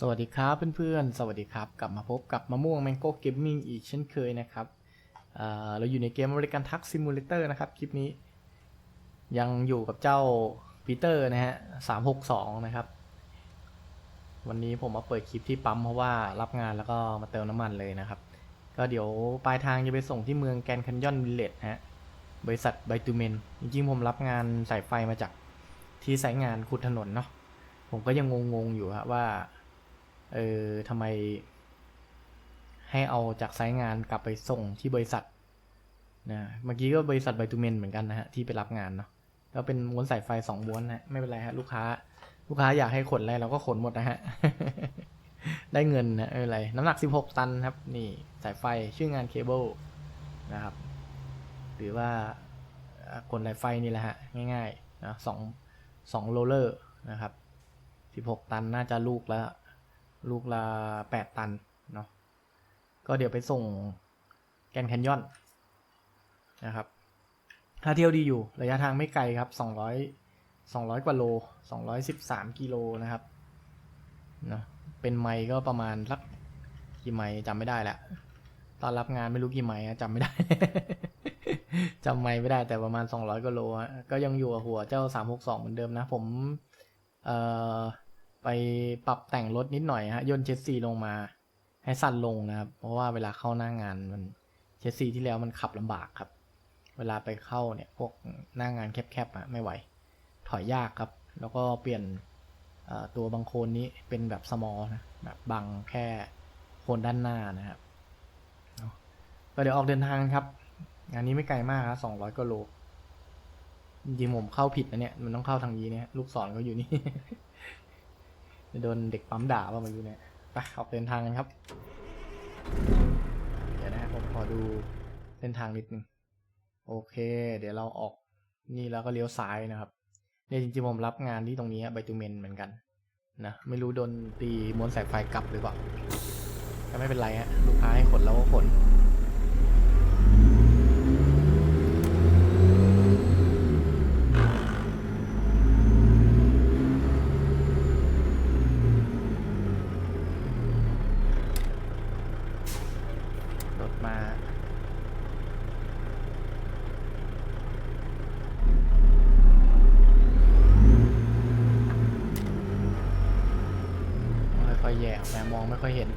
สวัสดีครับเพื่อนๆ สวัสดีครับ กลับมาพบกับมะม่วงแมงโก้เกมมิ่งอีกเช่นเคยนะครับเเราอยู่ในเกมบริการทักซิมูเลเตอร์นะครับ คลิปนี้ ยังอยู่กับเจ้าปีเตอร์นะฮะสามหกสองนะครับ วันนี้ผมมาเปิดคลิปที่ปั๊มเพราะว่ารับงานแล้วก็มาเติมน้ำมันเลยนะครับ ก็เดี๋ยวปลายทางจะไปส่งที่เมืองแกนคันยอนวิลเลจฮะบริษัทไบตูเมนจริงๆผมรับงานสายไฟมาจากที่สายงานขุดถนนเนาะผมก็ยังงงๆอยู่ฮะว่า เออทำไม ให้เอาจากไซต์งานกลับไปส่งที่บริษัทนะเมื่อกี้ก็บริษัทไบตูเมนเหมือนกันนะฮะที่ไปรับงานเนาะก็เป็นม้วนสายไฟสองม้วนนะไม่เป็นไรฮะลูกค้า ลูกค้าอยากให้ขนอะไรเราก็ขนหมดนะฮะได้เงินนะไม่เป็นไรน้ำหนัก 16 ตันครับ นี่สายไฟชื่องานเคเบิลนะครับ หรือว่าขนสายไฟนี่แหละฮะ ง่ายๆนะสองสองโรลเลอร์นะครับ 16 ตันน่าจะลูกและ ลูกละ8ตันเนาะก็เดี๋ยวไปส่งแกนแคนยอนนะครับถ้าเที่ยวดีอยู่ระยะทางไม่ไกลครับ200 200กว่าโล213กิโลนะครับเนาะเป็นไม์ก็ประมาณสักกี่ไม์จำไม่ได้แหละตอนรับงานไม่รู้กี่ไม์จำไม่ได้ จำไม์ไม่ได้แต่ประมาณ200กว่าโลก็ยังอยู่หัวเจ้า362เหมือนเดิมนะผมเอ่อ ไปปรับแต่งรถนิดหน่อยฮะย่นเชสซีลงมา ให้สั้นลงนะครับ เพราะว่าเวลาเข้าหน้างานมันเชสซีที่แล้วมันขับลำบากครับ เวลาไปเข้าเนี่ยพวกหน้างานแคบๆอะไม่ไหว ถอยยากครับ แล้วก็เปลี่ยนตัวบังโคนนี้เป็นแบบสมอลนะแบบบังแค่โคนด้านหน้านะครับก็เดี๋ยวออกเดินทางครับงานนี้ไม่ไกลมากครับสองร้อยกิโลจริงผมเข้าผิดนะเนี่ย มันต้องเข้าทางนี้เนี่ย ลูกศรเขาอยู่นี่ จะโดนเด็กปั๊มด่าว่ามาอยู่เนี่ยไปออกเดินทางกันครับ เดี๋ยวนะครับผมขอดูเส้นทางนิดนึง โอเค เดี๋ยวเราออกนี่แล้วก็เลี้ยวซ้ายนะครับเนี่ยจริงๆผมรับงานที่ตรงนี้ไบตูเมนเหมือนกันนะไม่รู้โดนตีม้วนสายไฟกลับหรือเปล่าก็ไม่เป็นไรฮะลูกค้าให้ขนแล้วก็ขน รถมา ค่อยๆแย่ออกมามองไม่ค่อยเห็น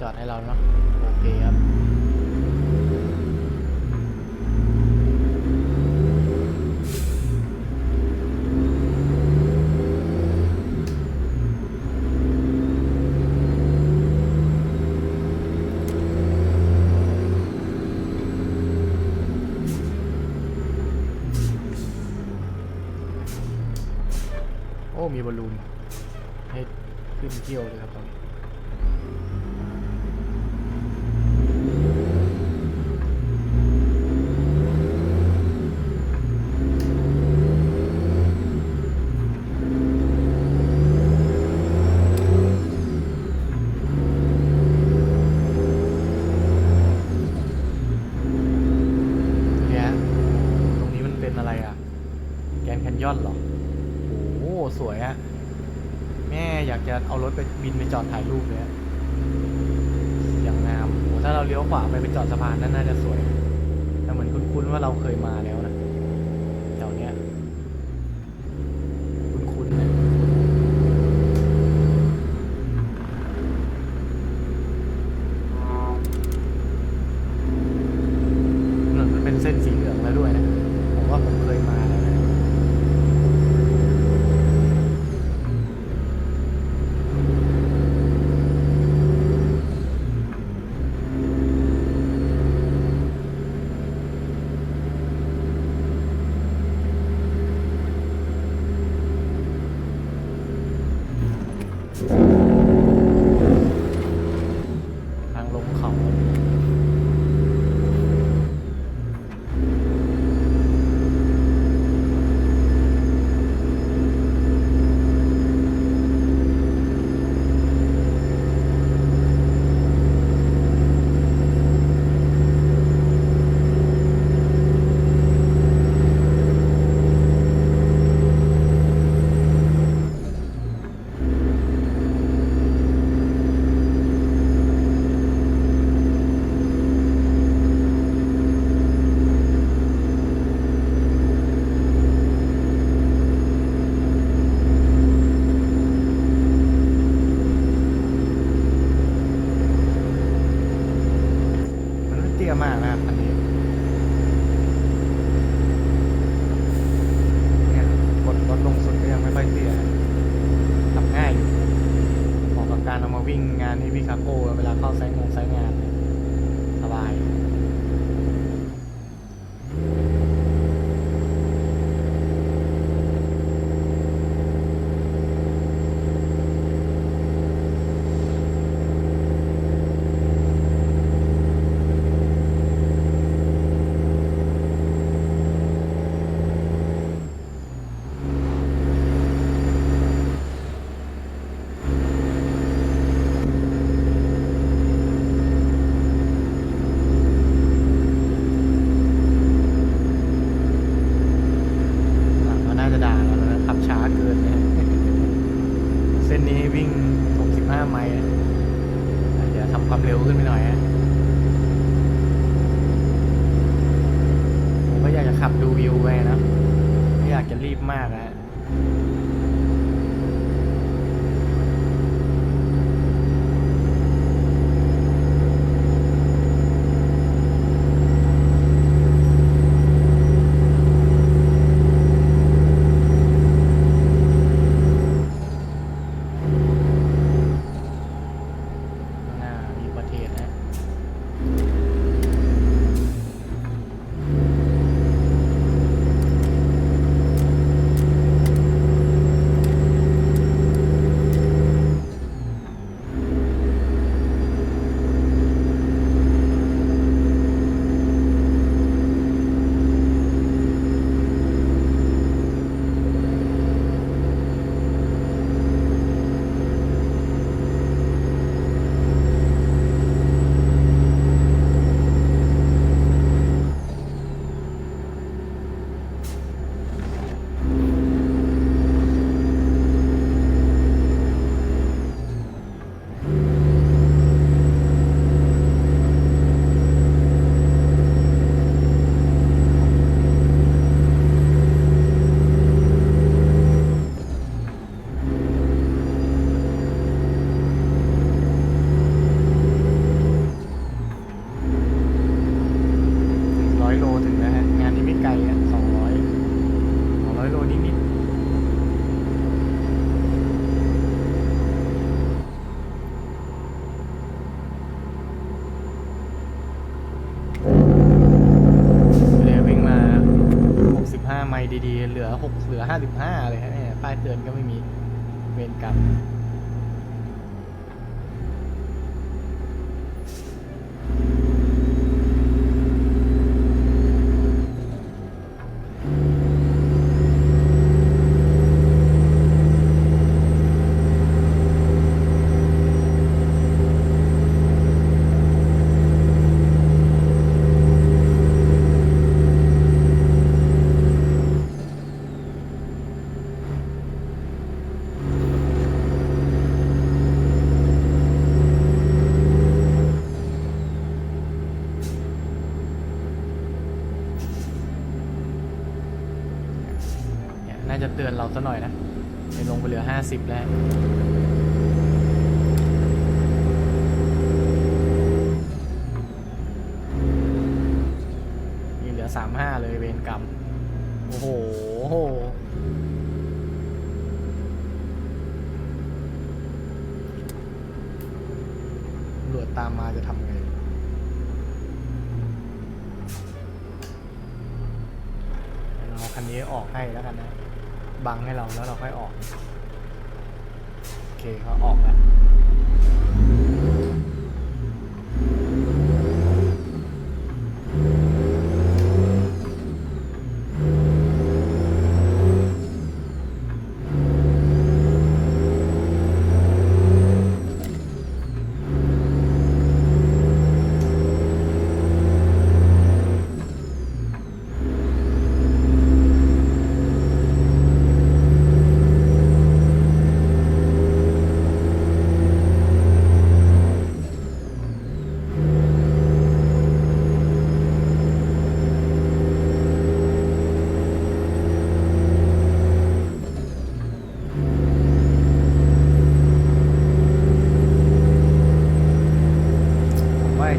จอดให้เราเนาะโอเคครับโอ้มีบอลลูนให้ขึ้นเที่ยวเลยครับตรงนี้ยตรงนี้มันเป็นอะไรอะ แกรนด์แคน ยอนเหรอโอ้โหสวยอะแม่อยากจะเอารถไปบินไปจอดถ่ายรูปเลยอย่างงามโอ้ถ้าเราเลี้ยวขวาไปไปจอดสะพานนั่นน่าจะสวยแต่เหมือนคุ้นๆว่าเราเคยมาแล้วนะาจะเตือนเราซะหน่อยนะไปลงไปเหลือห้าสิบแล้วนี่เหลือสามห้าเลยเวรกรรม โอ้โหตำรวจตามมาจะทำไงเราคันนี้ออกให้แล้วกันนะ บังให้เราแล้วเราค่อยออก โอเคเขาออกแล้ว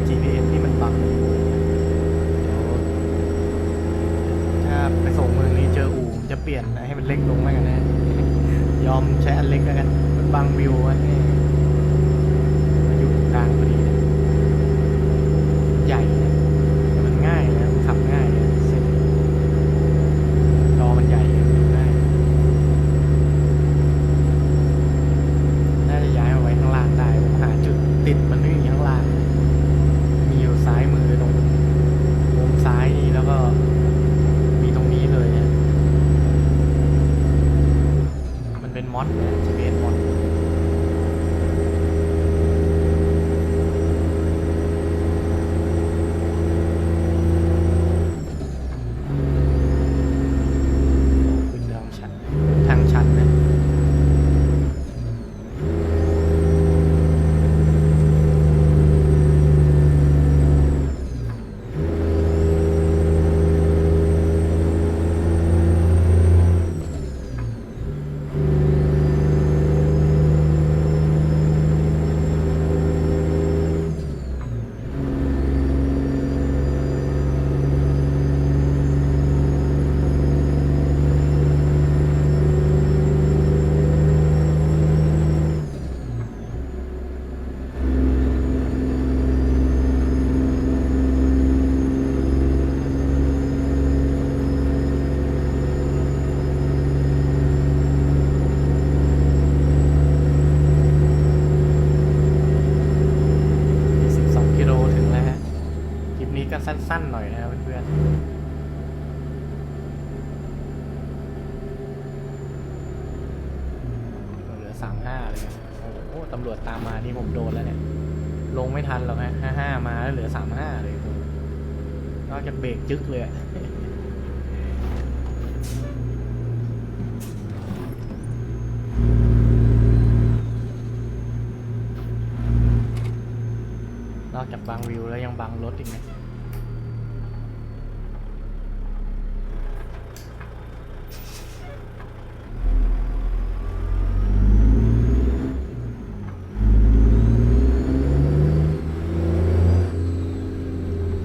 GPS ที่มันบังเดี๋ยวถ้าไปส่งเมืองนี้เจออู่จะเปลี่ยนให้มันเล็กลงไหมกันนะ ยอมใช้อันเล็กแล้วกัน มันบังวิวอันี่มาอยู่กลางพอดีเลยใหญ่นะแต่มันง่ายนะมันขับง่ายนะเส้นจอมันใหญ่มันง่าย น่าจะย้ายมาไว้ข้างล่างได้ผมหาจุดติดมันไม่มีข้างล่าง มีอยู่ซ้ายมือตรงมุมซ้ายนี่แล้วก็มีตรงนี้เลยนะมันเป็นมอดนะ GPS มอดขึ้นทางชันทางชันนะ อีก12 กิโลถึงแล้วฮะ คลิปนี้ก็สั้นๆหน่อยนะครับเพื่อนๆเหลือ35เลยนะโอ้โหตำรวจตามมานี่ผมโดนแล้วเนี่ย ลงไม่ทันหรอกฮะ55มาแล้วเหลือ35เลยนอกจากเบรกจึ๊กเลยนอกจากบางวิวแล้วยังบังรถอีกนะ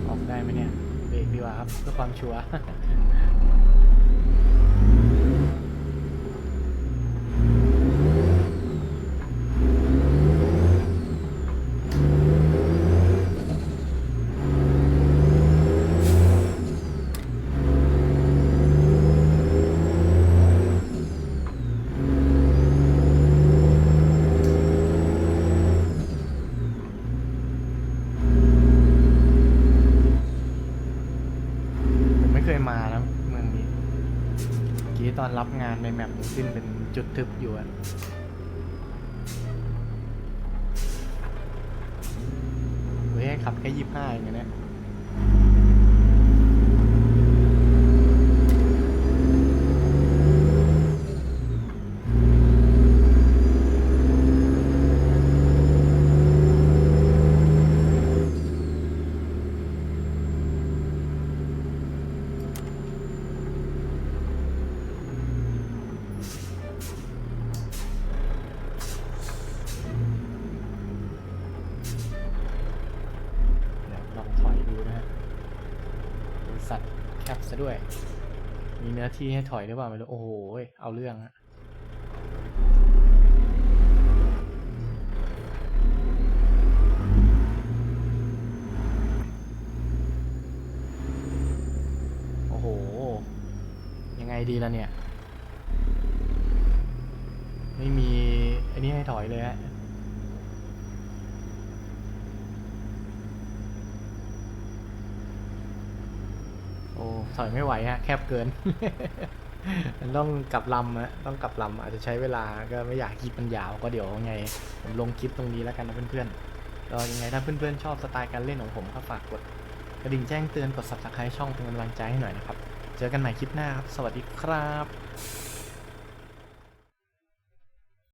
ออกได้ไหมเนี่ย เบรกดีกว่า ครับ เพื่อความชัวร์ ผมไม่เคยมาแล้วเมืองนี้เมื่อกี้ตอน รับงานในแมปซึ่งเป็นจุดทึบอยู่อะเฮ้ยขับแค่ยี่ห้าเองนะเนี่ยเดี๋ยวลองถอยดูนะฮะ บริษัทแคบซะด้วย มีเนื้อที่ให้ถอยหรือเปล่าไม่รู้ โอ้โห เอาเรื่องอะโอ้โห ยังไงดีล่ะเนี่ย ไม่มีอ้นี่ให้ถอยเลยฮะ โอ้ ถอยไม่ไหวฮะแคบเกิน มันต้องกลับลำอะต้องกลับลำอาจจะใช้เวลาก็ไม่อยากคลิปมันยาวก็เดี๋ยวไง ผมลงคลิปตรงนี้แล้วกันนะเพื่อนๆก็ยังไงถ้าเพื่อนๆชอบสไตล์การเล่นของผมก็ฝากกดกระดิ่งแจ้งเตือนกด subscribe ช่องเป็นกำลังใจให้หน่อยนะครับ เจอกันใหม่คลิปหน้าครับ สวัสดีครับ